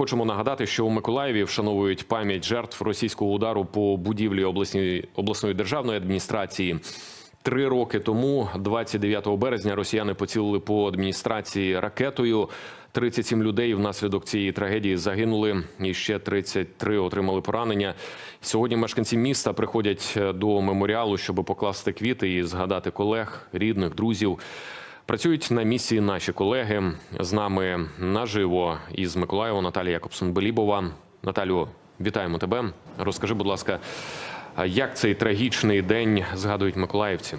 хочемо нагадати, що у Миколаєві вшановують пам'ять жертв російського удару по будівлі обласної обласної державної адміністрації. Три роки тому, 29 березня, росіяни поцілили по адміністрації ракетою. 37 людей внаслідок цієї трагедії загинули, і ще 33 отримали поранення. Сьогодні мешканці міста приходять до меморіалу, щоб покласти квіти і згадати колег, рідних, друзів. Працюють на місії наші колеги. З нами наживо із Миколаєва Наталія Якобсон-Белібова. Наталю, вітаємо тебе. Розкажи, будь ласка, як цей трагічний день згадують миколаївці?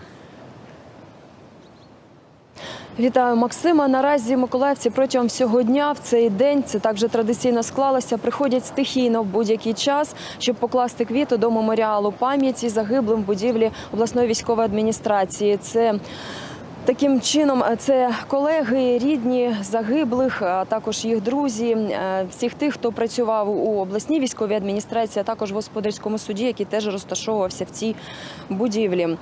Вітаю Максима. Наразі миколаївці протягом всього дня в цей день це так вже традиційно склалося. Приходять стихійно в будь-який час, щоб покласти квіти до меморіалу пам'яті загиблим в будівлі обласної військової адміністрації. Це Таким чином, це колеги, рідні загиблих, а також їх друзі, е, всіх тих, хто працював у обласній військовій адміністрації, а також в господарському суді, який теж розташовувався в цій будівлі.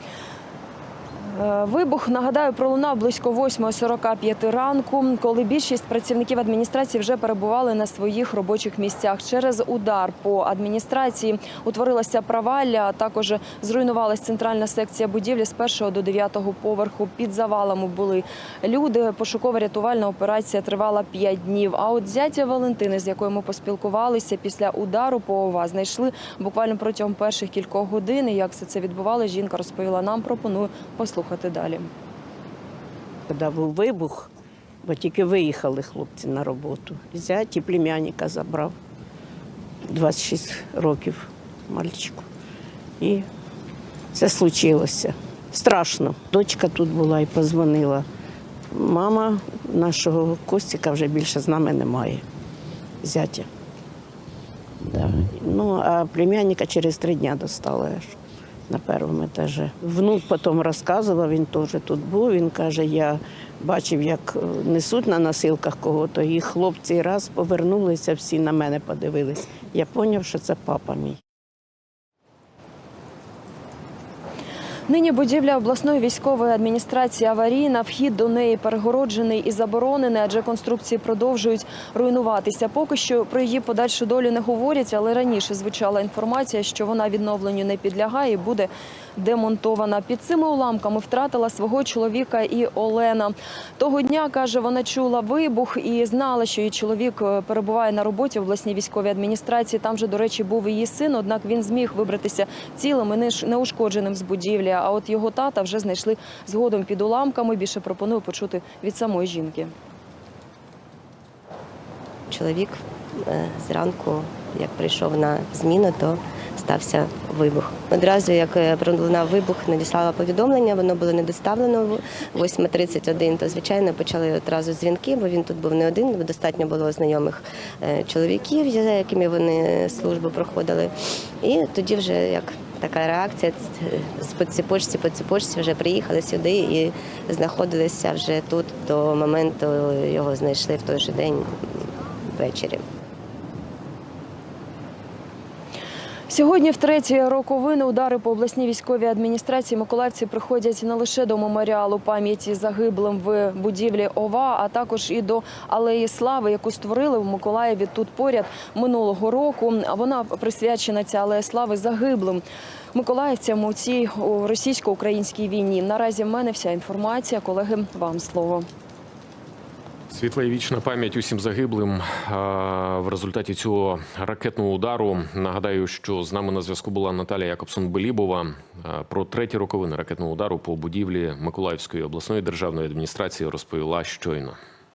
Е, Вибух нагадаю пролунав близько 8.45 ранку, коли більшість працівників адміністрації вже перебували на своїх робочих місцях. Через удар по адміністрації утворилася провалля. а Також зруйнувалась центральна секція будівлі з першого до дев'ятого поверху. Під завалами були люди. Пошуково-рятувальна операція тривала 5 днів. А от зятя Валентини, з якою ми поспілкувалися після удару по ОВА, знайшли буквально протягом перших кількох годин. Як все це відбувалося, жінка розповіла нам. Пропоную послухати далі. Коли був вибух, бо тільки виїхали хлопці на роботу. Зять і племянника забрав 26 років мальчику. І це случилося. Страшно. Дочка тут була і позвонила. Мама нашого Костіка вже більше з нами немає. Зятя. Да. Ну, а племянника через три дні достала аж на першому етажі. Внук потім розказував, він теж тут був. Він каже, я бачив, як е, несуть на носилках кого-то, і хлопці раз повернулися, всі на мене подивились. Я зрозумів, що це папа мій. Нині будівля обласної військової адміністрації аварійна. Вхід до неї перегороджений і заборонений, адже конструкції продовжують руйнуватися. Поки що про її подальшу долю не говорять, але раніше звучала інформація, що вона відновленню не підлягає і буде демонтована. Під цими уламками втратила свого чоловіка і Олена. Того дня каже, вона чула вибух і знала, що її чоловік е, перебуває на роботі в обласній військовій адміністрації. Там же, до речі, був її син. Однак він зміг вибратися цілим і неушкодженим з будівлі. А от його тата вже знайшли згодом під уламками. Більше пропоную почути від самої жінки. Чоловік е, зранку, як прийшов на зміну, то стався вибух. Одразу, як е, пролунав вибух, надіслала повідомлення, воно було не доставлено в 8.31, то звичайно почали одразу дзвінки, бо він тут був не один, достатньо було знайомих е, чоловіків, за якими вони службу проходили. І тоді вже як така реакція з по цепочці, по цепочці вже приїхали сюди і знаходилися вже тут до моменту його знайшли в той же день ввечері. Сьогодні, в третій роковини, удари по обласній військовій адміністрації миколаївці приходять не лише до меморіалу пам'яті загиблим в будівлі ОВА, а також і до алеї слави, яку створили в Миколаєві тут поряд минулого року. Вона присвячена ця алея слави загиблим. Миколаївцям у цій російсько-українській війні наразі в мене вся інформація. Колеги, вам слово. Світла і вічна пам'ять усім загиблим в результаті цього ракетного удару. Нагадаю, що з нами на зв'язку була Наталія Якобсон-Белібова про треті роковини ракетного удару по будівлі Миколаївської обласної державної адміністрації розповіла щойно.